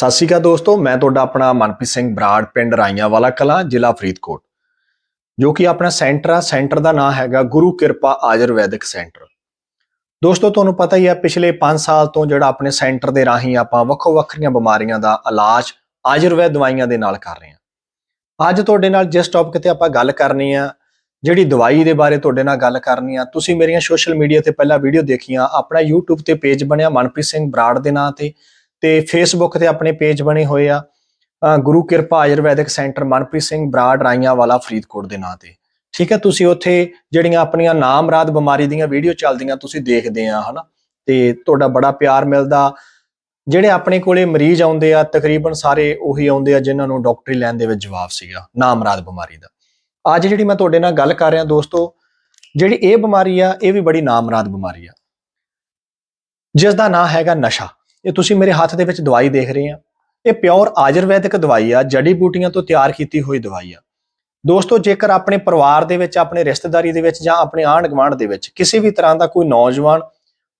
ਸਤਿ ਸ਼੍ਰੀ ਅਕਾਲ ਦੋਸਤੋ, ਮੈਂ ਤੁਹਾਡਾ ਆਪਣਾ ਮਨਪ੍ਰੀਤ ਸਿੰਘ ਬਰਾੜ ਪਿੰਡ ਰਾਈਆਂ ਵਾਲਾ ਕਲਾਂ, ਜ਼ਿਲ੍ਹਾ ਫਰੀਦਕੋਟ। ਜੋ ਕਿ ਆਪਣਾ ਸੈਂਟਰ ਆ, ਸੈਂਟਰ ਦਾ ਨਾਮ ਹੈਗਾ ਗੁਰੂ ਕਿਰਪਾ ਆਯੁਰਵੈਦਿਕ ਸੈਂਟਰ। ਦੋਸਤੋ, ਤੁਹਾਨੂੰ ਪਤਾ ਹੀ ਆ, ਪਿਛਲੇ 5 ਸਾਲ ਤੋਂ ਜਿਹੜਾ ਆਪਣੇ ਸੈਂਟਰ ਦੇ ਰਾਹੀਂ ਆਪਾਂ ਵੱਖੋ ਵੱਖਰੀਆਂ ਬਿਮਾਰੀਆਂ ਦਾ ਇਲਾਜ ਆਯੁਰਵੈਦ ਦਵਾਈਆਂ ਦੇ ਨਾਲ ਕਰ ਰਹੇ ਹਾਂ। ਅੱਜ ਤੁਹਾਡੇ ਨਾਲ ਜਿਸ ਟੌਪਿਕ ਤੇ ਆਪਾਂ ਗੱਲ ਕਰਨੀ ਆ, ਜਿਹੜੀ ਦਵਾਈ ਦੇ ਬਾਰੇ ਤੁਹਾਡੇ ਨਾਲ ਗੱਲ ਕਰਨੀ ਆ, ਤੁਸੀਂ ਮੇਰੀਆਂ ਸੋਸ਼ਲ ਮੀਡੀਆ ਤੇ ਪਹਿਲਾਂ ਵੀਡੀਓ ਦੇਖੀਆਂ, ਆਪਣਾ YouTube ਤੇ ਪੇਜ ਬਣਿਆ ਮਨਪ੍ਰੀਤ ਸਿੰਘ ਬਰਾੜ ਦੇ ਨਾਂ ਤੇ। ਤੇ ਫੇਸਬੁੱਕ ਤੇ ਆਪਣੇ ਪੇਜ ਬਣੇ ਹੋਏ ਆ ਗੁਰੂ ਕਿਰਪਾ ਆਯੁਰਵੈਦਿਕ ਸੈਂਟਰ ਮਨਪ੍ਰੀਤ ਸਿੰਘ ਬਰਾੜ ਰਾਈਆਂ ਵਾਲਾ ਫਰੀਦਕੋਟ ਦੇ ਨਾਂ ਤੇ। ਠੀਕ ਹੈ, ਤੁਸੀਂ ਉੱਥੇ ਜਿਹੜੀਆਂ ਆਪਣੀਆਂ ਨਾਮਰਾਦ ਬਿਮਾਰੀ ਦੀਆਂ ਵੀਡੀਓ ਚੱਲਦੀਆਂ ਤੁਸੀਂ ਦੇਖਦੇ ਆ, ਹਨਾ? ਤੇ ਤੁਹਾਡਾ ਬੜਾ ਪਿਆਰ ਮਿਲਦਾ। ਜਿਹੜੇ ਆਪਣੇ ਕੋਲੇ ਮਰੀਜ਼ ਆਉਂਦੇ ਆ, ਤਕਰੀਬਨ ਸਾਰੇ ਉਹੀ ਆਉਂਦੇ ਆ ਜਿਨ੍ਹਾਂ ਨੂੰ ਡਾਕਟਰੀ ਲੈਣ ਦੇ ਵਿੱਚ ਜਵਾਬ ਸੀਗਾ ਨਾਮਰਾਦ ਬਿਮਾਰੀ ਦਾ। ਅੱਜ ਜਿਹੜੀ ਮੈਂ ਤੁਹਾਡੇ ਨਾਲ ਗੱਲ ਕਰ ਰਿਹਾ ਦੋਸਤੋ, ਜਿਹੜੀ ਇਹ ਬਿਮਾਰੀ ਆ, ਇਹ ਵੀ ਬੜੀ ਨਾਮਰਾਦ ਬਿਮਾਰੀ ਆ। ਜਿਸ ਦਾ ਨਾਮ ਹੈਗਾ ਨਸ਼ਾ। ਇਹ ਤੁਸੀਂ ਮੇਰੇ ਹੱਥ ਦੇ ਵਿੱਚ ਦਵਾਈ ਦੇਖ ਰਹੇ ਆ। ਇਹ ਪਿਓਰ ਆਯੁਰਵੈਦਿਕ ਦਵਾਈ ਆ, ਜੜੀ ਬੂਟੀਆਂ ਤੋਂ ਤਿਆਰ ਕੀਤੀ ਹੋਈ ਦਵਾਈ ਆ। ਦੋਸਤੋ, ਜੇਕਰ ਆਪਣੇ ਪਰਿਵਾਰ ਦੇ ਵਿੱਚ, ਆਪਣੇ ਰਿਸ਼ਤੇਦਾਰੀ ਦੇ ਵਿੱਚ ਜਾਂ ਆਪਣੇ ਆਂਢ ਗੁਆਂਢ ਦੇ ਵਿੱਚ ਕਿਸੇ ਵੀ ਤਰ੍ਹਾਂ ਦਾ ਕੋਈ ਨੌਜਵਾਨ,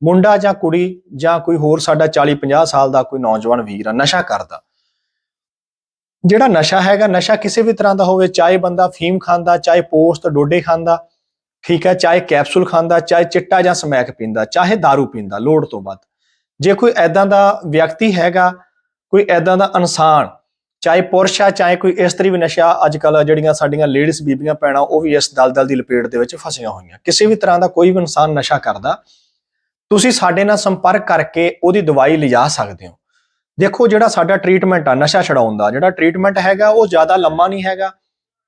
ਮੁੰਡਾ ਜਾਂ ਕੁੜੀ ਜਾਂ ਕੋਈ ਹੋਰ ਸਾਡਾ 40 50 ਸਾਲ ਦਾ ਕੋਈ ਨੌਜਵਾਨ ਵੀਰ ਆ, ਨਸ਼ਾ ਕਰਦਾ। ਜਿਹੜਾ ਨਸ਼ਾ ਹੈਗਾ, ਨਸ਼ਾ ਕਿਸੇ ਵੀ ਤਰ੍ਹਾਂ ਦਾ ਹੋਵੇ, ਚਾਹੇ ਬੰਦਾ ਫੀਮ ਖਾਂਦਾ, ਚਾਹੇ ਪੋਸਟ ਡੋਡੇ ਖਾਂਦਾ, ਠੀਕ ਹੈ ਚਾਹੇ ਕੈਪਸੂਲ ਖਾਂਦਾ, ਚਾਹੇ ਚਿੱਟਾ ਜਾਂ ਸਮੈਕ ਪੀਂਦਾ, ਚਾਹੇ दारू ਪੀਂਦਾ, ਲੋੜ ਤੋਂ ਵੱਧ। ਜੇ ਕੋਈ ਐਦਾਂ ਦਾ ਵਿਅਕਤੀ ਹੈਗਾ, ਕੋਈ ਐਦਾਂ ਦਾ ਇਨਸਾਨ, ਚਾਹੇ ਪੁਰਸ਼ ਆ, ਚਾਹੇ ਕੋਈ ਇਸਤਰੀ ਵੀ ਨਸ਼ਾ ਅੱਜ ਕੱਲ ਜਿਹੜੀਆਂ ਸਾਡੀਆਂ ਲੇਡੀਜ਼ ਬੀਬੀਆਂ ਪੈਣਾ ਉਹ ਵੀ ਇਸ ਦਲਦਲ ਦੀ ਲਪੇਟ ਦੇ ਵਿੱਚ ਫਸੀਆਂ ਹੋਈਆਂ। ਕਿਸੇ ਵੀ ਤਰ੍ਹਾਂ ਦਾ ਕੋਈ ਵੀ ਇਨਸਾਨ ਨਸ਼ਾ ਕਰਦਾ, ਤੁਸੀਂ ਸਾਡੇ ਨਾਲ ਸੰਪਰਕ ਕਰਕੇ ਉਹਦੀ ਦਵਾਈ ਲਿਜਾ ਸਕਦੇ ਹੋ। ਦੇਖੋ ਜਿਹੜਾ ਸਾਡਾ ਟ੍ਰੀਟਮੈਂਟ ਆ, ਨਸ਼ਾ ਛਡਾਉਣ ਦਾ, ਜਿਹੜਾ ਟ੍ਰੀਟਮੈਂਟ ਹੈਗਾ, ਉਹ ਜ਼ਿਆਦਾ ਲੰਮਾ ਨਹੀਂ ਹੈਗਾ।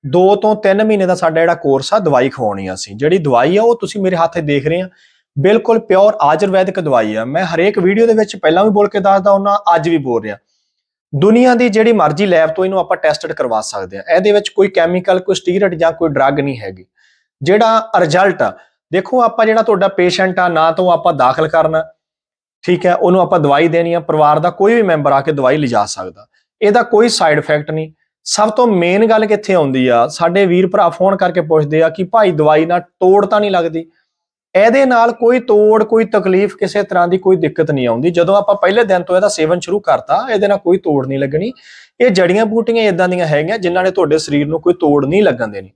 2 ਤੋਂ 3 ਮਹੀਨੇ ਦਾ ਸਾਡਾ ਜਿਹੜਾ ਕੋਰਸ ਆ, ਦਵਾਈ ਖਵਾਉਣੀ ਆ ਅਸੀਂ। ਜਿਹੜੀ ਦਵਾਈ ਆ, ਉਹ ਤੁਸੀਂ ਮੇਰੇ ਹੱਥੇ ਦੇਖ ਰਹੇ ਆ। ਬਿਲਕੁਲ ਪਿਓਰ ਆਯੁਰਵੈਦਿਕ ਦਵਾਈ ਆ। ਮੈਂ ਹਰੇਕ ਵੀਡੀਓ ਦੇ ਵਿੱਚ ਪਹਿਲਾਂ ਵੀ ਬੋਲ ਕੇ ਦੱਸਦਾ ਹੁੰਨਾ ਅੱਜ ਵੀ ਬੋਲ ਰਿਹਾ। ਦੁਨੀਆ ਦੀ ਜਿਹੜੀ ਮਰਜ਼ੀ ਲੈਬ ਤੋਂ ਇਹਨੂੰ ਆਪਾਂ ਟੈਸਟਡ ਕਰਵਾ ਸਕਦੇ ਆ। ਇਹਦੇ ਵਿੱਚ ਕੋਈ ਕੈਮੀਕਲ ਕੋਈ ਸਟੀਰਟ ਜਾਂ ਕੋਈ ਡਰੱਗ ਨਹੀਂ ਹੈਗੀ। ਜਿਹੜਾ ਰਿਜ਼ਲਟ ਆ, ਦੇਖੋ ਆਪਾਂ ਜਿਹੜਾ ਤੁਹਾਡਾ ਪੇਸ਼ੈਂਟ ਆ, ਨਾ ਤੋਂ ਆਪਾਂ ਦਾਖਲ ਕਰਨਾ, ਠੀਕ ਹੈ, ਉਹਨੂੰ ਆਪਾਂ ਦਵਾਈ ਦੇਣੀ ਆ। ਪਰਿਵਾਰ ਦਾ ਕੋਈ ਵੀ ਮੈਂਬਰ ਆ ਕੇ ਦਵਾਈ ਲਿਜਾ ਸਕਦਾ। ਇਹਦਾ ਕੋਈ ਸਾਈਡ ਇਫੈਕਟ ਨਹੀਂ। ਸਭ ਤੋਂ ਮੇਨ ਗੱਲ ਕਿੱਥੇ ਆਉਂਦੀ ਆ, ਸਾਡੇ ਵੀਰ ਭਰਾ ਫੋਨ ਕਰਕੇ ਪੁੱਛਦੇ ਆ ਕਿ ਭਾਈ ਦਵਾਈ ਨਾਲ ਤੋੜ ਤਾਂ ਨਹੀਂ ਲੱਗਦੀ। ਇਹਦੇ ਨਾਲ ਕੋਈ ਤੋੜ, ਕੋਈ ਤਕਲੀਫ ਕਿਸੇ ਤਰ੍ਹਾਂ ਦੀ ਕੋਈ ਦਿੱਕਤ ਨਹੀਂ ਆਉਂਦੀ। ਜਦੋਂ ਆਪਾਂ ਪਹਿਲੇ ਦਿਨ ਤੋਂ ਇਹਦਾ ਸੇਵਨ ਸ਼ੁਰੂ ਕਰਤਾ, ਇਹਦੇ ਨਾਲ ਕੋਈ ਤੋੜ ਨਹੀਂ ਲੱਗਣੀ। ਇਹ ਜੜੀਆਂ ਬੂਟੀਆਂ ਇਦਾਂ ਦੀਆਂ ਹੈਗੀਆਂ ਜਿਨ੍ਹਾਂ ਨੇ ਤੁਹਾਡੇ ਸਰੀਰ ਨੂੰ ਕੋਈ ਤੋੜ ਨਹੀਂ ਲੱਗਣ ਦੇਣੀ।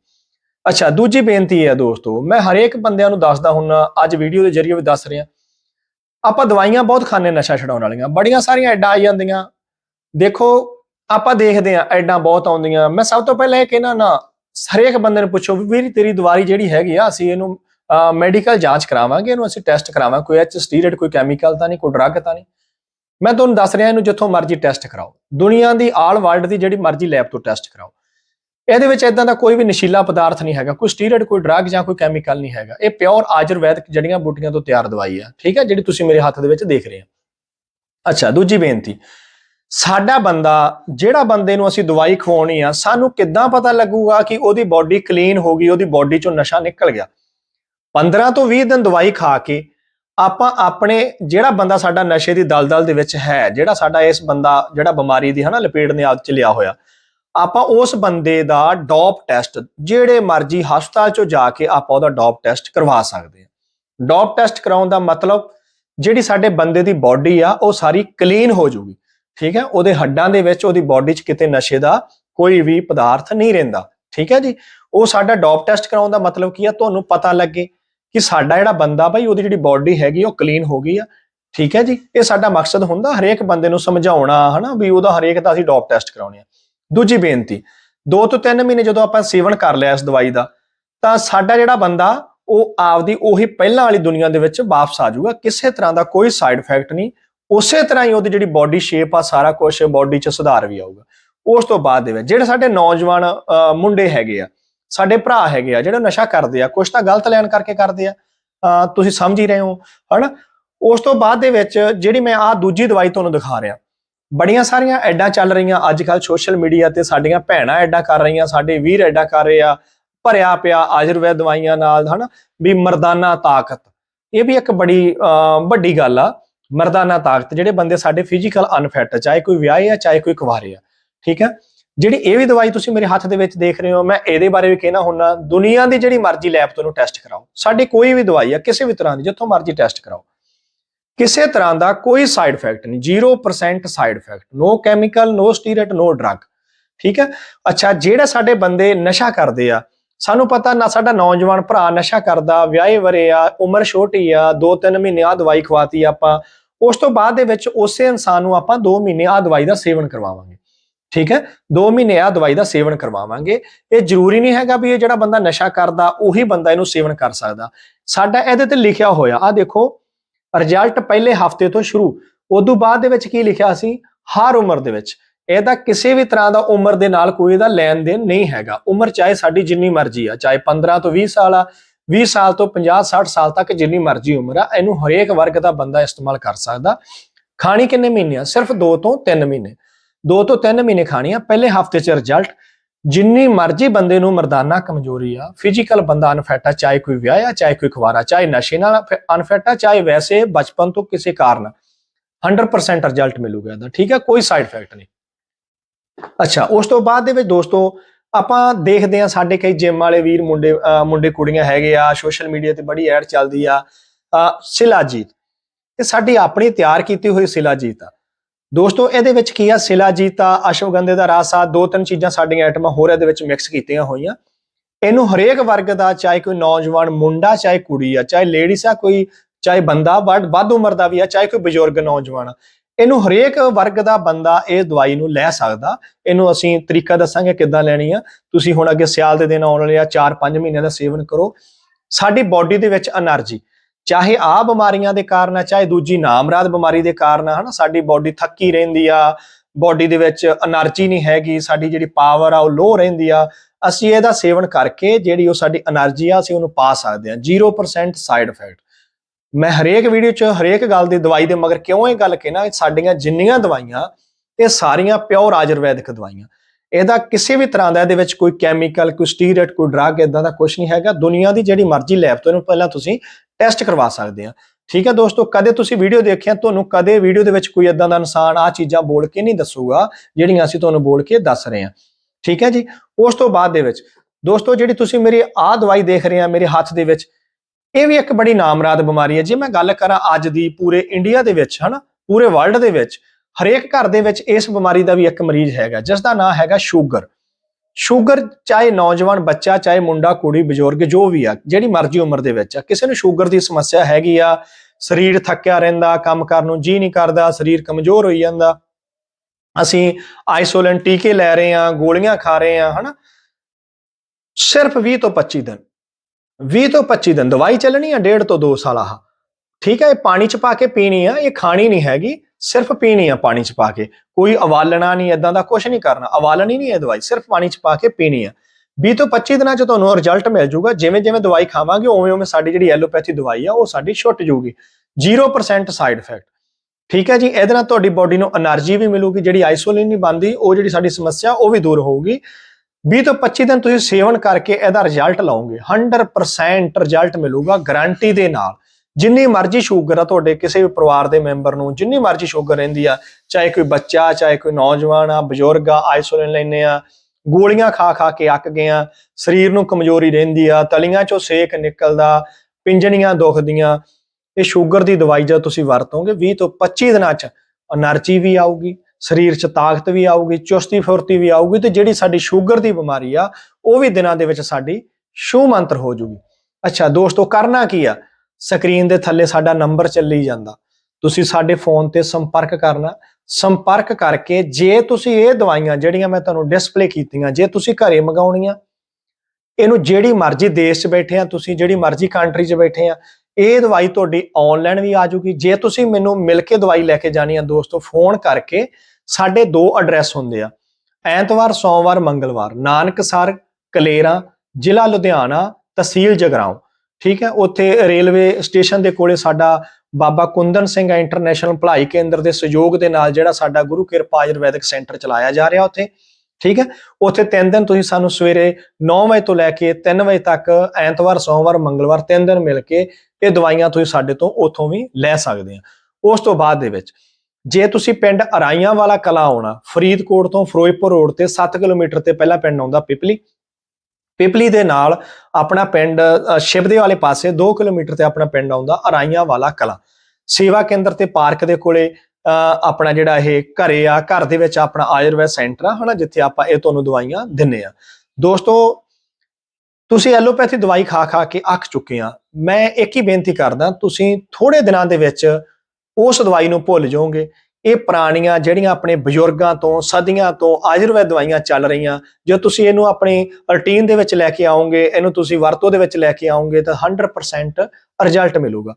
ਅੱਛਾ, ਦੂਜੀ ਬੇਨਤੀ ਹੈ ਦੋਸਤੋ, ਮੈਂ ਹਰੇਕ ਬੰਦਿਆਂ ਨੂੰ ਦੱਸਦਾ ਹੁੰਨਾ ਅੱਜ ਵੀਡੀਓ ਦੇ ਜ਼ਰੀਏ ਵੀ ਦੱਸ ਰਿਹਾ। ਆਪਾਂ ਦਵਾਈਆਂ ਬਹੁਤ ਖਾਣੇ ਨਸ਼ਾ ਛਡਾਉਣ ਵਾਲੀਆਂ। ਬੜੀਆਂ ਸਾਰੀਆਂ ਐਡਾਂ ਆ ਜਾਂਦੀਆਂ। ਦੇਖੋ, ਆਪਾਂ ਦੇਖਦੇ ਆ ਐਡਾਂ ਬਹੁਤ ਆਉਂਦੀਆਂ। ਮੈਂ ਸਭ ਤੋਂ ਪਹਿਲਾਂ ਇਹ ਕਹਿਣਾ ਨਾ, ਹਰੇਕ ਬੰਦੇ ਨੂੰ ਪੁੱਛੋ ਵੀ ਵੀਰ ਤੇਰੀ ਦਵਾਈ ਜਿਹੜੀ ਹੈਗੀ ਆ, ਅਸੀਂ ਇਹਨੂੰ ਮੈਡੀਕਲ ਜਾਂਚ ਕਰਾਵਾਂਗੇ, ਇਹਨੂੰ ਅਸੀਂ ਟੈਸਟ ਕਰਾਵਾਂਗੇ ਕੋਈ ਐਚ ਸਟੀਰੋਇਡ ਕੋਈ ਕੈਮੀਕਲ ਤਾਂ ਨਹੀਂ, ਕੋਈ ਡਰੱਗ ਤਾਂ ਨਹੀਂ। ਮੈਂ ਤੁਹਾਨੂੰ ਦੱਸ ਰਿਹਾ, ਇਹਨੂੰ ਜਿੱਥੋਂ ਮਰਜ਼ੀ ਟੈਸਟ ਕਰਾਓ। ਦੁਨੀਆ ਦੀ ਆਲ ਵਰਲਡ ਦੀ ਜਿਹੜੀ ਮਰਜ਼ੀ ਲੈਬ ਤੋਂ ਟੈਸਟ ਕਰਾਓ। ਇਹਦੇ ਵਿੱਚ ਇਦਾਂ ਦਾ ਕੋਈ ਵੀ ਨਸ਼ੀਲਾ ਪਦਾਰਥ ਨਹੀਂ ਹੈਗਾ, ਕੋਈ ਸਟੀਰੋਇਡ ਕੋਈ ਡਰੱਗ ਜਾਂ ਕੋਈ ਕੈਮੀਕਲ ਨਹੀਂ ਹੈਗਾ। ਇਹ ਪਿਓਰ ਆਯੁਰਵੈਦਿਕ ਜੜੀਆਂ ਬੂਟੀਆਂ ਤੋਂ ਤਿਆਰ ਦਵਾਈ ਆ, ਠੀਕ ਹੈ ਜਿਹੜੀ ਤੁਸੀਂ ਮੇਰੇ ਹੱਥ ਦੇ ਵਿੱਚ ਦੇਖ ਰਹੇ ਹੋ ਅੱਛਾ, ਦੂਜੀ ਬੇਨਤੀ। ਸਾਡਾ ਬੰਦਾ, ਜਿਹੜਾ ਬੰਦੇ ਨੂੰ ਅਸੀਂ ਦਵਾਈ ਖਵਾਉਣੀ ਆ, ਸਾਨੂੰ ਕਿੱਦਾਂ ਪਤਾ ਲੱਗੂਗਾ ਕਿ ਉਹਦੀ ਬਾਡੀ ਕਲੀਨ ਹੋ ਗਈ, ਉਹਦੀ ਬਾਡੀ ਚੋਂ ਨਸ਼ਾ ਨਿਕਲ ਗਿਆ? 15 ਤੋਂ 20 ਦਿਨ ਦਵਾਈ ਖਾ ਕੇ ਆਪਾਂ ਆਪਣੇ ਜਿਹੜਾ ਬੰਦਾ ਸਾਡਾ ਨਸ਼ੇ ਦੀ ਦਲਦਲ ਦੇ ਵਿੱਚ ਹੈ, ਜਿਹੜਾ ਸਾਡਾ ਇਸ ਬੰਦਾ, ਜਿਹੜਾ ਬਿਮਾਰੀ ਦੀ ਹਨਾ ਲਪੇਟ ਨੇ ਆਗ ਚ ਲਿਆ ਹੋਇਆ, ਆਪਾਂ ਉਸ ਬੰਦੇ ਦਾ ਡੋਪ ਟੈਸਟ ਜਿਹੜੇ ਮਰਜ਼ੀ ਹਸਪਤਾਲ ਚੋਂ ਜਾ ਕੇ ਆਪਾਂ ਉਹਦਾ ਡੋਪ ਟੈਸਟ ਕਰਵਾ ਸਕਦੇ ਹਾਂ। ਡੋਪ ਟੈਸਟ ਕਰਾਉਣ ਦਾ ਮਤਲਬ ਜਿਹੜੀ ਸਾਡੇ ਬੰਦੇ ਦੀ ਬਾਡੀ ਆ, ਉਹ ਸਾਰੀ ਕਲੀਨ ਹੋ ਜਾਊਗੀ ਠੀਕ ਹੈ? ਉਹਦੇ ਹੱਡਾਂ ਦੇ ਵਿੱਚ ਉਹਦੀ ਬਾਡੀ 'ਚ ਕਿਤੇ ਨਸ਼ੇ ਦਾ ਕੋਈ ਵੀ ਪਦਾਰਥ ਨਹੀਂ ਰਹਿੰਦਾ, ਠੀਕ ਹੈ ਜੀ? ਉਹ ਸਾਡਾ ਡੋਪ ਟੈਸਟ ਕਰਾਉਣ ਦਾ ਮਤਲਬ ਕੀ ਆ? ਤੁਹਾਨੂੰ ਪਤਾ ਲੱਗੇ। ਕਿ ਸਾਡਾ ਜਿਹੜਾ ਬੰਦਾ ਭਾਈ ਉਹਦੀ ਜਿਹੜੀ ਬਾਡੀ ਹੈਗੀ ਉਹ ਕਲੀਨ ਹੋ ਗਈ ਆ। ਠੀਕ ਹੈ ਜੀ? ਇਹ ਸਾਡਾ ਮਕਸਦ ਹੁੰਦਾ ਹਰੇਕ ਬੰਦੇ ਨੂੰ ਸਮਝਾਉਣਾ ਹਨਾ ਵੀ ਉਹਦਾ ਹਰੇਕ ਦਾ ਅਸੀਂ ਡੋਪ ਟੈਸਟ ਕਰਾਉਣੇ ਆ। ਦੂਜੀ ਬੇਨਤੀ 2 ਤੋਂ 3 ਮਹੀਨੇ ਜਦੋਂ ਆਪਾਂ ਸੇਵਨ ਕਰ ਲਿਆ ਇਸ ਦਵਾਈ ਦਾ ਤਾਂ ਸਾਡਾ ਜਿਹੜਾ ਬੰਦਾ ਉਹ ਆਪਦੀ ਉਹੀ ਪਹਿਲਾਂ ਵਾਲੀ ਦੁਨੀਆ ਦੇ ਵਿੱਚ ਵਾਪਸ ਆ ਜਾਊਗਾ। ਕਿਸੇ ਤਰ੍ਹਾਂ ਦਾ ਕੋਈ ਸਾਈਡ ਇਫੈਕਟ ਨਹੀਂ। ਉਸੇ ਤਰ੍ਹਾਂ ਹੀ ਉਹਦੀ ਜਿਹੜੀ ਬਾਡੀ ਸ਼ੇਪ ਆ ਸਾਰਾ ਕੁਝ ਬਾਡੀ 'ਚ ਸੁਧਾਰ ਵੀ ਆਊਗਾ। ਉਸ ਤੋਂ ਬਾਅਦ ਦੇ ਵਿੱਚ ਜਿਹੜੇ ਸਾਡੇ ਨੌਜਵਾਨ ਅਹ, ਮੁੰਡੇ ਹੈਗੇ ਆ ਸਾਡੇ ਭਰਾ ਹੈਗੇ ਆ ਜਿਹੜੇ ਨਸ਼ਾ ਕਰਦੇ ਆ ਕੁਝ ਤਾਂ ਗਲਤ ਲੈਣ ਕਰਕੇ ਕਰਦੇ ਆ। ਤੁਸੀਂ ਸਮਝ ਹੀ ਰਹੇ ਹੋ ਹਨਾ? ਉਸ ਤੋਂ ਬਾਅਦ ਦੇ ਵਿੱਚ ਜਿਹੜੀ ਮੈਂ ਆ ਦੂਜੀ ਦਵਾਈ ਤੁਹਾਨੂੰ ਦਿਖਾ ਰਿਹਾ। ਬੜੀਆਂ ਸਾਰੀਆਂ ਐਡਾਂ ਚੱਲ ਰਹੀਆਂ ਅੱਜ ਕੱਲ ਸੋਸ਼ਲ ਮੀਡੀਆ ਤੇ ਸਾਡੀਆਂ ਭੈਣਾਂ ਐਡਾਂ ਕਰ ਰਹੀਆਂ ਸਾਡੇ ਵੀਰ ਐਡਾਂ ਕਰ ਰਹੇ ਆ ਭਰਿਆ ਪਿਆ ਆਯੁਰਵੈਦ ਦਵਾਈਆਂ ਨਾਲ ਹਨਾ? ਵੀ ਮਰਦਾਨਾ ਤਾਕਤ। ਇਹ ਵੀ ਇੱਕ ਬੜੀ ਅਹ, ਵੱਡੀ ਗੱਲ ਆ ਮਰਦਾਨਾ ਤਾਕਤ ਜਿਹੜੇ ਬੰਦੇ ਸਾਡੇ ਫਿਜ਼ੀਕਲ ਅਨਫਿਟ ਚਾਹੇ ਕੋਈ ਵਿਆਹੇ ਆ ਚਾਹੇ ਕੋਈ ਕੁਵਾਰੇ ਆ ਠੀਕ ਹੈ ਜਿਹੜੀ ਇਹ ਵੀ ਦਵਾਈ ਤੁਸੀਂ ਮੇਰੇ ਹੱਥ ਦੇ ਵਿੱਚ ਦੇਖ ਰਹੇ ਹੋ, ਮੈਂ ਇਹਦੇ ਬਾਰੇ ਵੀ ਕਹਿਣਾ ਹੁੰਨਾ ਦੁਨੀਆ ਦੀ ਜਿਹੜੀ ਮਰਜ਼ੀ ਲੈਬ ਤੋਂ ਇਹਨੂੰ ਟੈਸਟ ਕਰਾਓ। ਸਾਡੀ ਕੋਈ ਵੀ ਦਵਾਈ ਆ, ਕਿਸੇ ਵੀ ਤਰ੍ਹਾਂ ਦੀ, ਜਿੱਥੋਂ ਮਰਜ਼ੀ ਟੈਸਟ ਕਰਾਓ। ਕਿਸੇ ਤਰ੍ਹਾਂ ਦਾ ਕੋਈ ਸਾਈਡ ਇਫੈਕਟ ਨਹੀਂ 0% side effect no chemical no steroid no drug ਠੀਕ ਹੈ? ਅੱਛਾ, ਜਿਹੜੇ ਸਾਡੇ ਬੰਦੇ ਨਸ਼ਾ ਕਰਦੇ ਆ, ਸਾਨੂੰ ਪਤਾ ਨਾ ਸਾਡਾ ਨੌਜਵਾਨ ਭਰਾ ਨਸ਼ਾ ਕਰਦਾ, ਵਿਆਹੇ ਵਰੇ ਆ, ਉਮਰ ਛੋਟੀ ਆ 2-3 ਮਹੀਨੇ ਆ ਦਵਾਈ ਖਵਾਤੀ ਆਪਾਂ, ਉਸ ਤੋਂ ਬਾਅਦ ਦੇ ਵਿੱਚ ਉਸੇ ਇਨਸਾਨ ਨੂੰ ਆਪਾਂ 2 ਮਹੀਨੇ ਆ ਦਵਾਈ ਦਾ ਸੇਵਨ ਕਰਵਾਵਾਂਗੇ। ਠੀਕ ਹੈ? 2 ਮਹੀਨੇ ਆ ਦਵਾਈ ਦਾ ਸੇਵਨ ਕਰਵਾਵਾਂਗੇ। ਇਹ ਜ਼ਰੂਰੀ ਨਹੀਂ ਹੈਗਾ ਵੀ ਇਹ ਜਿਹੜਾ ਬੰਦਾ ਨਸ਼ਾ ਕਰਦਾ, ਉਹੀ ਬੰਦਾ ਇਹਨੂੰ ਸੇਵਨ ਕਰ ਸਕਦਾ। ਸਾਡਾ ਇਹਦੇ ਤੇ ਲਿਖਿਆ ਹੋਇਆ ਆ ਦੇਖੋ ਰਿਜ਼ਲਟ ਪਹਿਲੇ ਹਫ਼ਤੇ ਤੋਂ ਸ਼ੁਰੂ। ਉਦੋਂ ਬਾਅਦ ਦੇ ਵਿੱਚ ਕੀ ਲਿਖਿਆ ਸੀ? ਹਰ ਉਮਰ ਦੇ ਵਿੱਚ। ਇਹਦਾ ਕਿਸੇ ਵੀ ਤਰ੍ਹਾਂ ਦਾ ਉਮਰ ਦੇ ਨਾਲ ਕੋਈ ਇਹਦਾ ਲੈਣ ਦੇਣ ਨਹੀਂ ਹੈਗਾ। ਉਮਰ ਚਾਹੇ ਸਾਡੀ ਜਿੰਨੀ ਮਰਜ਼ੀ ਆ, ਚਾਹੇ 15 ਤੋਂ 20 ਸਾਲ ਆ 20 ਸਾਲ ਤੋਂ 50 60 ਸਾਲ ਤੱਕ ਜਿੰਨੀ ਮਰਜ਼ੀ ਉਮਰ ਆ, ਇਹਨੂੰ ਹਰੇਕ ਵਰਗ ਦਾ ਬੰਦਾ ਇਸਤੇਮਾਲ ਕਰ ਸਕਦਾ। ਖਾਣੀ ਕਿੰਨੇ ਮਹੀਨੇ ਆ? ਸਿਰਫ 2 ਤੋਂ 3 ਮਹੀਨੇ। 2 ਤੋਂ 3 ਮਹੀਨੇ ਖਾਣੀ ਆ ਪਹਿਲੇ ਹਫ਼ਤੇ 'ਚ ਰਿਜ਼ਲਟ ਜਿੰਨੀ ਮਰਜ਼ੀ ਬੰਦੇ ਨੂੰ ਮਰਦਾਨਾ ਕਮਜ਼ੋਰੀ ਆ ਫਿਜ਼ੀਕਲ ਬੰਦਾ ਅਨਫਿਟ ਆ, ਚਾਹੇ ਕੋਈ ਵਿਆਹ ਆ, ਚਾਹੇ ਕੋਈ ਕੁਵਾਰਾ ਚਾਹੇ ਨਸ਼ੇ ਨਾਲ ਅਨਫਿਟ ਆ ਚਾਹੇ ਵੈਸੇ ਬਚਪਨ ਤੋਂ ਕਿਸੇ ਕਾਰਨ। 100% ਰਿਜ਼ਲਟ ਮਿਲੂਗਾ ਇਹਦਾ, ਠੀਕ ਆ? ਕੋਈ ਸਾਈਡ ਇਫੈਕਟ ਨਹੀਂ। ਅੱਛਾ, ਉਸ ਤੋਂ ਬਾਅਦ ਦੇ ਵਿੱਚ ਦੋਸਤੋ, ਆਪਾਂ ਦੇਖਦੇ ਆ ਸਾਡੇ ਕਈ ਜਿਮ ਵਾਲੇ ਵੀਰ, ਮੁੰਡੇ ਮੁੰਡੇ ਕੁੜੀਆਂ ਹੈਗੇ ਆ ਸੋਸ਼ਲ ਮੀਡੀਆ ਤੇ ਬੜੀ ਐਡ ਚੱਲਦੀ ਆ। ਸਿਲਾਜੀਤ ਇਹ ਸਾਡੀ ਆਪਣੀ ਤਿਆਰ ਕੀਤੀ ਹੋਈ ਸਿਲਾਜੀਤ ਆ। ਦੋਸਤੋ, ਇਹਦੇ ਵਿੱਚ ਕੀ ਆ? ਸਿਲਾਜੀਤਾ ਅਸ਼ਵਗੰਧੇ ਦਾ ਰਸ ਆ, ਦੋ ਤਿੰਨ ਚੀਜ਼ਾਂ ਸਾਡੀਆਂ ਆਈਟਮਾਂ ਹੋਰ ਇਹਦੇ ਵਿੱਚ ਮਿਕਸ ਕੀਤੀਆਂ ਹੋਈਆਂ। ਇਹਨੂੰ ਹਰੇਕ ਵਰਗ ਦਾ, ਚਾਹੇ ਕੋਈ ਨੌਜਵਾਨ ਮੁੰਡਾ, ਚਾਹੇ ਕੁੜੀ ਆ, ਚਾਹੇ ਲੇਡੀਜ਼ ਆ, ਕੋਈ, ਚਾਹੇ ਬੰਦਾ, ਵੱਡ, ਵੱਧ ਉਮਰ ਦਾ ਵੀ ਆ, ਚਾਹੇ ਕੋਈ ਬਜ਼ੁਰਗ ਨੌਜਵਾਨ ਇਹਨੂੰ ਹਰੇਕ ਵਰਗ ਦਾ ਬੰਦਾ ਇਹ ਦਵਾਈ ਨੂੰ ਲੈ ਸਕਦਾ। ਇਹਨੂੰ ਅਸੀਂ ਤਰੀਕਾ ਦੱਸਾਂਗੇ ਕਿੱਦਾਂ ਲੈਣੀ ਆ। ਤੁਸੀਂ ਹੁਣ ਅੱਗੇ ਸਿਆਲ ਦੇ ਦਿਨ ਆਉਣ ਵਾਲੇ ਆ 4-5 ਮਹੀਨਿਆਂ ਦਾ ਸੇਵਨ ਕਰੋ। ਸਾਡੀ ਬਾਡੀ ਦੇ ਵਿੱਚ એનર્ਜੀ ਚਾਹੇ ਆ ਬਿਮਾਰੀਆਂ ਦੇ ਕਾਰਨ ਆ, ਚਾਹੇ ਦੂਜੀ ਨਾਮਰਾਦ ਬਿਮਾਰੀ ਦੇ ਕਾਰਨ ਆ, ਹਨਾ, ਸਾਡੀ ਬਾਡੀ ਥੱਕੀ ਰਹਿੰਦੀ ਆ ਬਾਡੀ ਦੇ ਵਿੱਚ એનર્ਜੀ ਨਹੀਂ ਹੈਗੀ, ਸਾਡੀ ਜਿਹੜੀ ਪਾਵਰ ਆ, ਉਹ ਲੋ ਰਹਿੰਦੀ ਆ, ਅਸੀਂ ਇਹਦਾ ਸੇਵਨ ਕਰਕੇ ਜਿਹੜੀ ਉਹ ਸਾਡੀ એનર્ਜੀ ਆ, ਅਸੀਂ ਉਹਨੂੰ ਪਾ ਸਕਦੇ ਆ 0% ਸਾਈਡ ਇਫੈਕਟ ਮੈਂ ਹਰੇਕ ਵੀਡੀਓ 'ਚ ਹਰੇਕ ਗੱਲ ਦੀ ਦਵਾਈ ਦੇ ਮਗਰ ਕਿਉਂ ਇਹ ਗੱਲ ਕਹਿਣਾ ਸਾਡੀਆਂ ਜਿੰਨੀਆਂ ਦਵਾਈਆਂ, ਇਹ ਸਾਰੀਆਂ ਪਿਓਰ ਆਯੁਰਵੈਦਿਕ ਦਵਾਈਆਂ। ਇਹਦਾ ਕਿਸੇ ਵੀ ਤਰ੍ਹਾਂ ਦਾ ਇਹਦੇ ਵਿੱਚ ਕੋਈ ਕੈਮੀਕਲ ਕੋਈ ਸਟੀਰੋਇਡ ਕੋਈ ਡਰੱਗ ਇਦਾਂ ਦਾ ਕੁਝ ਨਹੀਂ ਹੈਗਾ। ਦੁਨੀਆ ਦੀ ਜਿਹੜੀ ਮਰਜ਼ੀ ਲੈਬ ਤੋਂ ਇਹਨੂੰ ਪਹਿਲਾਂ ਤੁਸੀਂ ਟੈਸਟ ਕਰਵਾ ਸਕਦੇ ਆ। ਠੀਕ ਹੈ ਦੋਸਤੋ, ਕਦੇ ਤੁਸੀਂ ਵੀਡੀਓ ਦੇਖਿਆ, ਤੁਹਾਨੂੰ ਕਦੇ ਵੀਡੀਓ ਦੇ ਵਿੱਚ ਕੋਈ ਇਦਾਂ ਦਾ ਇਨਸਾਨ ਆ ਚੀਜ਼ਾਂ ਬੋਲ ਕੇ ਨਹੀਂ ਦੱਸੂਗਾ, ਜਿਹੜੀਆਂ ਅਸੀਂ ਤੁਹਾਨੂੰ ਬੋਲ ਕੇ ਦੱਸ ਰਹੇ ਹਾਂ। ਠੀਕ ਹੈ ਜੀ? ਉਸ ਤੋਂ ਬਾਅਦ ਦੇ ਵਿੱਚ, ਦੋਸਤੋ, ਜਿਹੜੀ ਤੁਸੀਂ ਮੇਰੀ ਆ ਦਵਾਈ ਦੇਖ ਰਹੇ ਆ, ਮੇਰੇ ਹੱਥ ਦੇ ਵਿੱਚ, ਇਹ ਵੀ ਇੱਕ ਬੜੀ ਨਾਮਰਾਦ ਬਿਮਾਰੀ ਹੈ। ਜੇ ਮੈਂ ਗੱਲ ਕਰਾਂ ਅੱਜ ਦੀ ਪੂਰੇ ਇੰਡੀਆ ਦੇ ਵਿੱਚ, ਹਨਾ, ਪੂਰੇ ਵਰਲਡ ਦੇ ਵਿੱਚ ਹਰੇਕ ਘਰ ਦੇ ਵਿੱਚ ਇਸ ਬਿਮਾਰੀ ਦਾ ਵੀ ਇੱਕ ਮਰੀਜ਼ ਹੈਗਾ ਜਿਸ ਦਾ ਨਾਮ ਹੈਗਾ ਸ਼ੂਗਰ। ਸ਼ੂਗਰ ਚਾਹੇ ਨੌਜਵਾਨ ਬੱਚਾ, ਚਾਹੇ ਮੁੰਡਾ, ਕੁੜੀ, ਬਜ਼ੁਰਗ, ਜੋ ਵੀ ਆ, ਜਿਹੜੀ ਮਰਜ਼ੀ ਉਮਰ ਦੇ ਵਿੱਚ ਆ, ਕਿਸੇ ਨੂੰ ਸ਼ੂਗਰ ਦੀ ਸਮੱਸਿਆ ਹੈਗੀ ਆ, ਸਰੀਰ ਥੱਕਿਆ ਰਹਿੰਦਾ, ਕੰਮ ਕਰਨ ਨੂੰ ਜੀ ਨਹੀਂ ਕਰਦਾ, ਸਰੀਰ ਕਮਜ਼ੋਰ ਹੋਈ ਜਾਂਦਾ, ਅਸੀਂ ਆਈਸੋਲੈਂਟ ਟੀਕੇ ਲੈ ਰਹੇ ਆ ਗੋਲੀਆਂ ਖਾ ਰਹੇ ਆ ਹਨਾ? ਸਿਰਫ 20 ਤੋਂ 25 ਦਿਨ। 20 ਤੋਂ 25 ਦਿਨ, ਦਵਾਈ ਚੱਲਣੀ ਆ ਡੇਢ ਤੋਂ 2 ਸਾਲ ਆਹ। ਠੀਕ ਹੈ ਇਹ ਪਾਣੀ ਚ ਪਾ ਕੇ ਪੀਣੀ ਆ, ਇਹ ਖਾਣੀ ਨਹੀਂ ਹੈਗੀ। ਸਿਰਫ ਪੀਣੀ ਆ ਪਾਣੀ ਚ ਪਾ ਕੇ। ਕੋਈ ਅਵਾਲਣਾ ਨਹੀਂ ਇਦਾਂ ਦਾ ਕੁਝ ਨਹੀਂ ਕਰਨਾ। ਉਬਾਲਣੀ ਨਹੀਂ ਇਹ ਦਵਾਈ, ਸਿਰਫ ਪਾਣੀ ਚ ਪਾ ਕੇ ਪੀਣੀ ਆ। 20 ਤੋਂ 25 ਦਿਨਾਂ ਚ ਤੁਹਾਨੂੰ ਰਿਜ਼ਲਟ ਮਿਲ ਜਾਊਗਾ। ਜਿਵੇਂ ਜਿਵੇਂ ਦਵਾਈ ਖਾਵਾਂਗੇ, ਉਵੇਂ ਉਵੇਂ ਸਾਡੀ ਜਿਹੜੀ ਐਲੋਪੈਥੀ ਦਵਾਈ ਆ, ਉਹ ਸਾਡੀ ਛੁੱਟ ਜਾਊਗੀ। 0% ਸਾਈਡ ਇਫੈਕਟ ਠੀਕ ਹੈ ਜੀ? ਇਹਦੇ ਨਾਲ ਤੁਹਾਡੀ ਬੋਡੀ ਨੂੰ એનર્ਜੀ ਵੀ ਮਿਲੂਗੀ, ਜਿਹੜੀ ਆਈਸੋਲਿਨ ਨਹੀਂ ਬੰਦੀ ਉਹ ਜਿਹੜੀ ਸਾਡੀ ਸਮੱਸਿਆ, ਉਹ ਵੀ ਦੂਰ ਹੋਊਗੀ। 20 ਤੋਂ 25 ਦਿਨ ਤੁਸੀਂ ਸੇਵਨ ਕਰਕੇ ਇਹਦਾ ਰਿਜ਼ਲਟ ਲਾਓਗੇ। 100% ਰਿਜ਼ਲਟ ਮਿਲੂਗਾ ਗਾਰੰਟੀ ਦੇ ਨਾਲ। ਜਿੰਨੀ ਮਰਜ਼ੀ ਸ਼ੂਗਰ ਆ ਤੁਹਾਡੇ ਕਿਸੇ ਵੀ ਪਰਿਵਾਰ ਦੇ ਮੈਂਬਰ ਨੂੰ, ਜਿੰਨੀ ਮਰਜ਼ੀ ਸ਼ੂਗਰ ਰਹਿੰਦੀ ਆ, ਚਾਹੇ ਕੋਈ ਬੱਚਾ, ਚਾਹੇ ਕੋਈ ਨੌਜਵਾਨ ਆ, ਬਜ਼ੁਰਗ ਆ ਆਈਸੋਲਿਨ ਲੈਨੇ ਆ, ਗੋਲੀਆਂ ਖਾ ਖਾ ਕੇ ਅੱਕ ਗਏ ਆ, ਸਰੀਰ ਨੂੰ ਕਮਜ਼ੋਰੀ ਰਹਿੰਦੀ ਆ, ਤਲੀਆਂ ਚੋਂ ਸੇਕ ਨਿਕਲਦਾ, ਪਿੰਜਣੀਆਂ ਦੁਖਦੀਆਂ, ਇਹ ਸ਼ੂਗਰ ਦੀ ਦਵਾਈ ਜਦ ਤੁਸੀਂ ਵਰਤੋਂਗੇ 20 ਤੋਂ 25 ਦਿਨਾਂ ਚ ਅਨਰਜੀ ਵੀ ਆਊਗੀ, ਸਰੀਰ 'ਚ ਤਾਕਤ ਵੀ ਆਊਗੀ, ਚੁਸਤੀ ਫੁਰਤੀ ਵੀ ਆਊਗੀ ਤੇ ਜਿਹੜੀ ਸਾਡੀ ਸ਼ੂਗਰ ਦੀ ਬਿਮਾਰੀ ਆ, ਉਹ ਵੀ ਦਿਨਾਂ ਦੇ ਵਿੱਚ ਸਾਡੀ ਸ਼ੂ ਮੰਤਰ ਹੋ ਜੂਗੀ। ਅੱਛਾ, ਦੋਸਤੋ, ਕਰਨਾ ਕੀ ਆ? ਸਕਰੀਨ ਦੇ ਥੱਲੇ ਸਾਡਾ ਨੰਬਰ ਚੱਲੀ ਜਾਂਦਾ। ਤੁਸੀਂ ਸਾਡੇ ਫੋਨ ਤੇ ਸੰਪਰਕ ਕਰਨਾ। ਸੰਪਰਕ ਕਰਕੇ ਜੇ ਤੁਸੀਂ ਇਹ ਦਵਾਈਆਂ ਜਿਹੜੀਆਂ ਮੈਂ ਤੁਹਾਨੂੰ ਡਿਸਪਲੇ ਕੀਤੀਆਂ, ਜੇ ਤੁਸੀਂ ਘਰੇ ਮੰਗਾਉਣੀਆਂ, ਇਹਨੂੰ ਜਿਹੜੀ ਮਰਜ਼ੀ ਦੇਸ਼ 'ਚ ਬੈਠੇ ਆ, ਤੁਸੀਂ ਜਿਹੜੀ ਮਰਜ਼ੀ ਕੰਟਰੀ 'ਚ ਬੈਠੇ ਆ, ਇਹ ਦਵਾਈ ਤੁਹਾਡੀ ਆਨਲਾਈਨ ਵੀ ਆ ਜੂਗੀ ਜੇ ਤੁਸੀਂ ਮੈਨੂੰ ਮਿਲ ਕੇ ਦਵਾਈ ਲੈ ਕੇ ਜਾਣੀ ਆ ਦੋਸਤੋ ਫੋਨ ਕਰਕੇ ਸਾਡੇ ਦੋ ਐਡਰੈਸ ਹੁੰਦੇ ਆ। ਐਤਵਾਰ, ਸੋਮਵਾਰ, ਮੰਗਲਵਾਰ, ਨਾਨਕਸਰ, ਕਲੇਰਾ, ਜ਼ਿਲ੍ਹਾ ਲੁਧਿਆਣਾ, ਤਹਿਸੀਲ ਜਗਰਾਉਂ। ਠੀਕ ਹੈ, ਉੱਥੇ ਰੇਲਵੇ ਸਟੇਸ਼ਨ ਦੇ ਕੋਲੇ ਸਾਡਾ ਬਾਬਾ ਕੁੰਦਨ ਸਿੰਘ ਇੰਟਰਨੈਸ਼ਨਲ ਭਲਾਈ ਕੇਂਦਰ ਦੇ ਸਹਿਯੋਗ ਦੇ ਨਾਲ ਜਿਹੜਾ ਸਾਡਾ ਗੁਰੂ ਕਿਰਪਾ ਆਯੁਰਵੈਦਿਕ ਸੈਂਟਰ ਚਲਾਇਆ ਜਾ ਰਿਹਾ ਉੱਥੇ, ਠੀਕ ਹੈ। ਉੱਥੇ ਤਿੰਨ ਦਿਨ ਤੁਸੀਂ ਸਾਨੂੰ ਸਵੇਰੇ 9 ਵਜੇ ਤੋਂ ਲੈ ਕੇ 3 ਵਜੇ ਤੱਕ ਐਤਵਾਰ, ਸੋਮਵਾਰ, ਮੰਗਲਵਾਰ ਤਿੰਨ ਦਿਨ ਮਿਲ ਕੇ ਇਹ ਦਵਾਈਆਂ ਤੁਸੀਂ ਸਾਡੇ ਤੋਂ ਉੱਥੋਂ ਵੀ ਲੈ ਸਕਦੇ ਆ ਉਸ ਤੋਂ ਬਾਅਦ ਦੇ ਵਿੱਚ, ਜੇ ਤੁਸੀਂ ਪਿੰਡ ਅਰਾਈਆਂ ਵਾਲਾ ਕਲਾ ਆਉਣਾ, ਫਰੀਦਕੋਟ ਤੋਂ ਫਿਰੋਜ਼ਪੁਰ ਰੋਡ ਤੇ 7 ਕਿਲੋਮੀਟਰ ਤੇ ਪਹਿਲਾ ਪਿੰਡ ਆਉਂਦਾ ਪਿਪਲੀ ਪਿਪਲੀ ਦੇ ਨਾਲ ਆਪਣਾ ਪਿੰਡ ਅ, ਸ਼ਿਵਦੇ ਵਾਲੇ ਪਾਸੇ 2 ਕਿਲੋਮੀਟਰ ਤੇ ਆਪਣਾ ਪਿੰਡ ਆਉਂਦਾ ਅਰਾਈਆਂ ਵਾਲਾ ਕਲਾ। ਸੇਵਾ ਕੇਂਦਰ ਤੇ ਪਾਰਕ ਦੇ ਕੋਲੇ ਅਹ ਆਪਣਾ ਜਿਹੜਾ ਇਹ ਘਰੇ ਆ ਘਰ ਦੇ ਵਿੱਚ ਆਪਣਾ ਆਯੁਰਵੈਦ ਸੈਂਟਰ ਆ ਹਨਾ ਜਿੱਥੇ ਆਪਾਂ ਇਹ ਤੁਹਾਨੂੰ ਦਵਾਈਆਂ ਦਿੰਨੇ ਆ। ਦੋਸਤੋ ਤੁਸੀਂ ਐਲੋਪੈਥੀ ਦਵਾਈ ਖਾ ਖਾ ਕੇ ਅੱਕ ਚੁੱਕੇ ਆ। ਮੈਂ ਇੱਕ ਹੀ ਬੇਨਤੀ ਕਰਦਾ ਤੁਸੀਂ ਥੋੜੇ ਦਿਨਾਂ ਦੇ ਵਿੱਚ ਉਸ ਦਵਾਈ ਨੂੰ ਭੁੱਲ ਜਾਓਗੇ। ਇਹ ਪੁਰਾਣੀਆਂ ਜਿਹੜੀਆਂ ਆਪਣੇ ਬਜ਼ੁਰਗਾਂ ਤੋਂ, ਸਦੀਆਂ ਤੋਂ ਆਯੁਰਵੈਦ ਦਵਾਈਆਂ ਚੱਲ ਰਹੀਆਂ, ਜੇ ਤੁਸੀਂ ਇਹਨੂੰ ਆਪਣੀ ਰੁਟੀਨ ਦੇ ਵਿੱਚ ਲੈ ਕੇ ਆਓਗੇ, ਇਹਨੂੰ ਤੁਸੀਂ ਵਰਤੋਂ ਦੇ ਵਿੱਚ ਲੈ ਕੇ ਆਓਗੇ, ਤਾਂ 100% ਰਿਜ਼ਲਟ ਮਿਲੂਗਾ।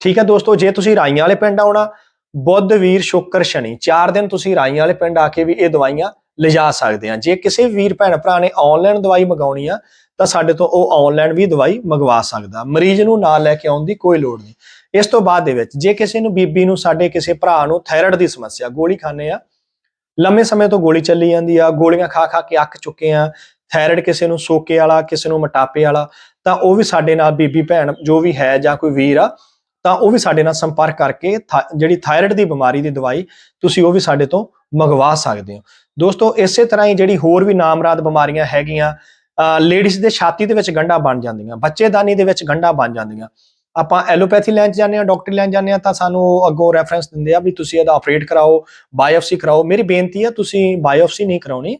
ਠੀਕ ਹੈ ਦੋਸਤੋ, ਜੇ ਤੁਸੀਂ ਰਾਈਆਂ ਵਾਲੇ ਪਿੰਡ ਆਉਣਾ, ਬੁੱਧ, ਵੀਰ, ਸ਼ੁੱਕਰ, ਸ਼ਨੀ, ਚਾਰ ਦਿਨ ਤੁਸੀਂ ਰਾਈਆਂ ਵਾਲੇ ਪਿੰਡ ਆ ਕੇ ਵੀ ਇਹ ਦਵਾਈਆਂ ਲਿਜਾ ਸਕਦੇ ਆ ਜੇ ਕਿਸੇ ਵੀਰ ਭੈਣ ਭਰਾ ਨੇ ਆਨਲਾਈਨ ਦਵਾਈ ਮੰਗਾਉਣੀ ਆ, ਤਾਂ ਸਾਡੇ ਤੋਂ ਉਹ ਆਨਲਾਈਨ ਵੀ ਦਵਾਈ ਮੰਗਵਾ ਸਕਦਾ। ਮਰੀਜ਼ ਨੂੰ ਨਾਲ ਲੈ ਕੇ ਆਉਣ ਦੀ ਕੋਈ ਲੋੜ ਨਹੀਂ। ਇਸ ਤੋਂ ਬਾਅਦ ਦੇ ਵਿੱਚ ਜੇ ਕਿਸੇ ਨੂੰ ਬੀਬੀ ਨੂੰ ਸਾਡੇ ਕਿਸੇ ਭਰਾ ਨੂੰ ਥਾਇਰਾਇਡ ਦੀ ਸਮੱਸਿਆ, ਗੋਲੀ ਖਾਣੇ ਆ, ਲੰਮੇ ਸਮੇਂ ਤੋਂ ਗੋਲੀ ਚੱਲੀ ਜਾਂਦੀ ਆ, ਗੋਲੀਆਂ ਖਾ ਖਾ ਕੇ ਅੱਕ ਚੁੱਕੇ ਆ ਥਾਇਰਾਇਡ ਕਿਸੇ ਨੂੰ ਸੋਕੇ ਵਾਲਾ, ਕਿਸੇ ਨੂੰ ਮੋਟਾਪੇ ਵਾਲਾ, ਤਾਂ ਉਹ ਵੀ ਸਾਡੇ ਨਾਲ ਬੀਬੀ ਭੈਣ ਜੋ ਵੀ ਹੈ ਜਾਂ ਕੋਈ ਵੀਰ ਆ, ਤਾਂ ਉਹ ਵੀ ਸਾਡੇ ਨਾਲ ਸੰਪਰਕ ਕਰਕੇ ਥਾ- ਜਿਹੜੀ ਥਾਇਰਾਇਡ ਦੀ ਬਿਮਾਰੀ ਦੀ ਦਵਾਈ ਤੁਸੀਂ ਉਹ ਵੀ ਸਾਡੇ ਤੋਂ ਮੰਗਵਾ ਸਕਦੇ ਹੋ। ਦੋਸਤੋ, ਇਸੇ ਤਰ੍ਹਾਂ ਹੀ ਜਿਹੜੀ ਹੋਰ ਵੀ ਨਾਮਰਾਦ ਬਿਮਾਰੀਆਂ ਹੈਗੀਆਂ ਲੇਡੀਜ਼ ਦੇ ਛਾਤੀ ਦੇ ਵਿੱਚ ਗੰਢਾਂ ਬਣ ਜਾਂਦੀਆਂ, ਬੱਚੇਦਾਨੀ ਦੇ ਵਿੱਚ ਗੰਢਾਂ ਬਣ ਜਾਂਦੀਆਂ ਆਪਾਂ ਐਲੋਪੈਥੀ ਲੈਣ ਜਾਂਦੇ ਆ ਡਾਕਟਰ ਲੈਣ ਜਾਂਦੇ ਆ ਤਾਂ ਸਾਨੂੰ ਅੱਗੋਂ ਰੈਫਰੈਂਸ ਦਿੰਦੇ ਆ ਵੀ ਤੁਸੀਂ ਇਹਦਾ ਆਪਰੇਟ ਕਰਾਓ ਬਾਇਓਪਸੀ ਕਰਾਓ। ਮੇਰੀ ਬੇਨਤੀ ਆ ਤੁਸੀਂ ਬਾਇਓਪਸੀ ਨਹੀਂ ਕਰਾਉਣੀ।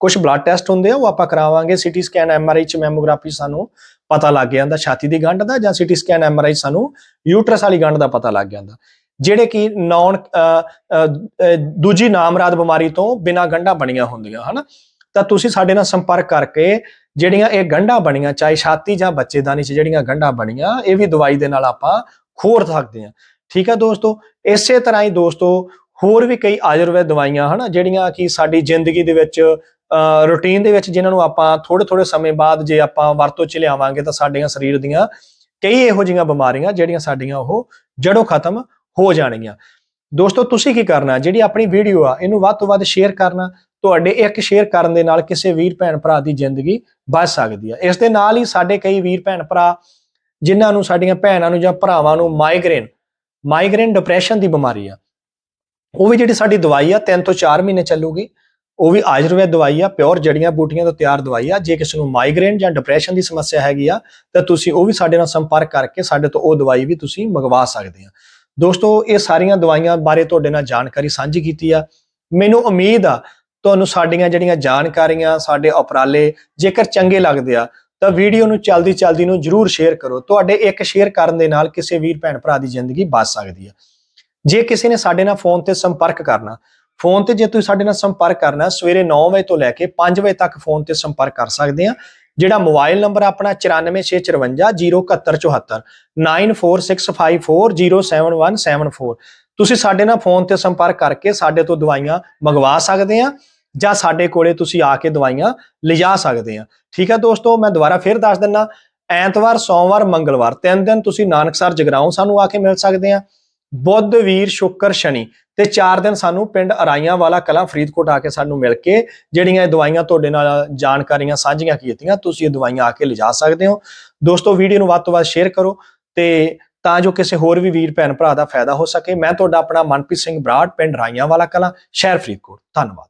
ਕੁਝ ਬਲੱਡ ਟੈਸਟ ਹੁੰਦੇ ਆ, ਉਹ ਆਪਾਂ ਕਰਾਵਾਂਗੇ। ਸੀਟੀ ਸਕੈਨ ਐਮਆਰਆਈ ਚ ਮੈਮੋਗ੍ਰਾਫੀ ਸਾਨੂੰ ਪਤਾ ਲੱਗ ਜਾਂਦਾ, ਛਾਤੀ ਦੀ ਗੰਢ ਦਾ ਜਾਂ ਸੀਟੀ ਸਕੈਨ ਐਮਆਰਆਈ ਸਾਨੂੰ ਯੂਟਰਸ ਵਾਲੀ ਗੰਢ ਦਾ ਪਤਾ ਲੱਗ ਜਾਂਦਾ। ਜਿਹੜੇ ਕਿ ਨੌਨ ਦੂਜੀ ਨਾਮਰਾਦ ਬਿਮਾਰੀ ਤੋਂ ਬਿਨਾਂ ਗੰਢਾਂ ਬਣੀਆਂ ਹੁੰਦੀਆਂ, ਹਨਾ? ਤਾਂ ਤੁਸੀਂ ਸਾਡੇ ਨਾਲ ਸੰਪਰਕ ਕਰਕੇ ਜਿਹੜੀਆਂ ਇਹ ਗੰਢਾਂ ਬਣੀਆਂ, ਚਾਹੇ ਛਾਤੀ ਜਾਂ ਬੱਚੇਦਾਨੀ 'ਚ ਜਿਹੜੀਆਂ ਗੰਢਾਂ ਬਣੀਆਂ, ਇਹ ਵੀ ਦਵਾਈ ਦੇ ਨਾਲ ਆਪਾਂ ਖੋਰ ਸਕਦੇ ਹਾਂ। ਠੀਕ ਹੈ ਦੋਸਤੋ? ਇਸੇ ਤਰ੍ਹਾਂ ਹੀ ਦੋਸਤੋ, ਹੋਰ ਵੀ ਕਈ ਆਯੁਰਵੈਦ ਦਵਾਈਆਂ, ਹਨਾ, ਜਿਹੜੀਆਂ ਕਿ ਸਾਡੀ ਜ਼ਿੰਦਗੀ ਦੇ ਵਿੱਚ ਰੂਟੀਨ ਦੇ ਵਿੱਚ ਜਿਨ੍ਹਾਂ ਨੂੰ ਆਪਾਂ ਥੋੜੇ ਥੋੜੇ ਸਮੇਂ ਬਾਅਦ ਜੇ ਆਪਾਂ ਵਰਤੋਂ ਚ ਲਿਆਵਾਂਗੇ ਤਾਂ ਸਾਡੀਆਂ ਸਰੀਰ ਦੀਆਂ ਕਈ ਇਹੋ ਜਿਹੀਆਂ ਬਿਮਾਰੀਆਂ ਜਿਹੜੀਆਂ ਸਾਡੀਆਂ ਉਹ ਜੜੋਂ ਖਤਮ ਹੋ ਜਾਣਗੀਆਂ। ਦੋਸਤੋ, ਤੁਸੀਂ ਕੀ ਕਰਨਾ? ਜਿਹੜੀ ਆਪਣੀ ਵੀਡੀਓ ਆ, ਇਹਨੂੰ ਵੱਧ ਤੋਂ ਵੱਧ ਸ਼ੇਅਰ ਕਰਨਾ। ਤੁਹਾਡੇ ਇੱਕ ਸ਼ੇਅਰ ਕਰਨ ਦੇ ਨਾਲ ਕਿਸੇ ਵੀਰ ਭੈਣ ਭਰਾ ਦੀ ਜ਼ਿੰਦਗੀ ਬਚ ਸਕਦੀ ਹੈ ਇਸ ਦੇ ਨਾਲ ਹੀ ਸਾਡੇ ਕਈ ਵੀਰ ਭੈਣ ਭਰਾ, ਜਿਨ੍ਹਾਂ ਨੂੰ ਸਾਡੀਆਂ ਭੈਣਾਂ ਨੂੰ ਜਾਂ ਭਰਾਵਾਂ ਨੂੰ ਮਾਈਗ੍ਰੇਨ ਮਾਈਗ੍ਰੇਨ ਡਿਪਰੈਸ਼ਨ ਦੀ ਬਿਮਾਰੀ ਆ। ਉਹ ਵੀ ਜਿਹੜੀ ਸਾਡੀ ਦਵਾਈ ਆ 3 ਤੋਂ 4 ਮਹੀਨੇ ਚੱਲੂਗੀ। ਉਹ ਵੀ ਆਯੁਰਵੈਦ ਦਵਾਈ ਆ ਪਿਓਰ ਜੜੀਆਂ ਬੂਟੀਆਂ ਤੋਂ ਤਿਆਰ ਦਵਾਈ ਆ। ਜੇ ਕਿਸੇ ਨੂੰ ਮਾਈਗ੍ਰੇਨ ਜਾਂ ਡਿਪਰੈਸ਼ਨ ਦੀ ਸਮੱਸਿਆ ਹੈਗੀ ਆ, ਤਾਂ ਤੁਸੀਂ ਉਹ ਵੀ ਸਾਡੇ ਨਾਲ ਸੰਪਰਕ ਕਰਕੇ ਸਾਡੇ ਤੋਂ ਉਹ ਦਵਾਈ ਵੀ ਤੁਸੀਂ ਮੰਗਵਾ ਸਕਦੇ ਆ। ਦੋਸਤੋ, ਇਹ ਸਾਰੀਆਂ ਦਵਾਈਆਂ ਬਾਰੇ ਤੁਹਾਡੇ ਨਾਲ ਜਾਣਕਾਰੀ ਸਾਂਝੀ ਕੀਤੀ ਆ। ਮੈਨੂੰ ਉਮੀਦ ਆ ਤੁਹਾਨੂੰ ਸਾਡੀਆਂ ਜਿਹੜੀਆਂ ਜਾਣਕਾਰੀਆਂ, ਸਾਡੇ ਉਪਰਾਲੇ ਜੇਕਰ ਚੰਗੇ ਲੱਗਦੇ ਆ, ਤਾਂ ਵੀਡੀਓ ਨੂੰ ਚਲਦੀ ਚਲਦੀ ਨੂੰ ਜਰੂਰ ਸ਼ੇਅਰ ਕਰੋ। ਤੁਹਾਡੇ ਇੱਕ ਸ਼ੇਅਰ ਕਰਨ ਦੇ ਨਾਲ ਕਿਸੇ ਵੀਰ ਭੈਣ ਭਰਾ ਦੀ ਜ਼ਿੰਦਗੀ ਬਚ ਸਕਦੀ ਆ। ਜੇ ਕਿਸੇ ਨੇ ਸਾਡੇ ਨਾਲ ਫੋਨ ਤੇ ਸੰਪਰਕ ਕਰਨਾ ਫੋਨ ਤੇ ਜੇ ਤੁਸੀਂ ਸਾਡੇ ਨਾਲ ਸੰਪਰਕ ਕਰਨਾ, ਸਵੇਰੇ 9 ਵਜੇ ਤੋਂ ਲੈ ਕੇ 5 ਵਜੇ ਤੱਕ ਫੋਨ ਤੇ ਸੰਪਰਕ ਕਰ ਸਕਦੇ ਆ। ਜਿਹੜਾ ਮੋਬਾਈਲ ਨੰਬਰ ਆਪਣਾ 9465500774 9465507174 ਤੁਸੀਂ ਸਾਡੇ ਨਾਲ ਫੋਨ ਤੇ ਸੰਪਰਕ ਕਰਕੇ ਸਾਡੇ ਤੋਂ ਦਵਾਈਆਂ ਮੰਗਵਾ ਸਕਦੇ ਆ ਜਾਂ ਸਾਡੇ ਕੋਲੇ ਤੁਸੀਂ ਆ ਕੇ ਦਵਾਈਆਂ ਲਿਜਾ ਸਕਦੇ ਆ। ਠੀਕ ਹੈ ਦੋਸਤੋ, ਮੈਂ ਦੁਬਾਰਾ ਫਿਰ ਦੱਸ ਦਿੰਨਾ, ਐਤਵਾਰ, ਸੋਮਵਾਰ, ਮੰਗਲਵਾਰ, ਤਿੰਨ ਦਿਨ ਤੁਸੀਂ ਨਾਨਕਸਰ ਜਗਰਾਉਂ ਸਾਨੂੰ ਆ ਕੇ ਮਿਲ ਸਕਦੇ ਆ। ਬੁੱਧ, ਵੀਰ, ਸ਼ੁੱਕਰ, ਸ਼ਨੀ ਤੇ ਚਾਰ ਦਿਨ ਸਾਨੂੰ ਪਿੰਡ ਅਰਾਈਆਂ ਵਾਲਾ ਕਲਾ ਫਰੀਦਕੋਟ ਆ ਕੇ ਸਾਨੂੰ ਮਿਲ ਕੇ ਜਿਹੜੀਆਂ ਇਹ ਦਵਾਈਆਂ ਤੁਹਾਡੇ ਨਾਲ ਜਾਣਕਾਰੀਆਂ ਸਾਂਝੀਆਂ ਕੀਤੀਆਂ, ਤੁਸੀਂ ਇਹ ਦਵਾਈਆਂ ਆ ਕੇ ਲਿਜਾ ਸਕਦੇ ਹੋ। ਦੋਸਤੋ, ਵੀਡੀਓ ਨੂੰ ਵੱਧ ਤੋਂ ਵੱਧ ਸ਼ੇਅਰ ਕਰੋ ਤੇ ਤਾਂ ਜੋ ਕਿਸੇ ਹੋਰ ਵੀ ਵੀਰ, ਭੈਣ ਭਰਾ ਦਾ ਫਾਇਦਾ ਹੋ ਸਕੇ। ਮੈਂ ਤੁਹਾਡਾ ਆਪਣਾ ਮਨਪ੍ਰੀਤ ਸਿੰਘ ਬਰਾੜ, ਪਿੰਡ ਰਾਈਆਂ ਵਾਲਾ ਕਲਾ, ਸ਼ਹਿਰ ਫਰੀਦਕੋਟ। ਧੰਨਵਾਦ।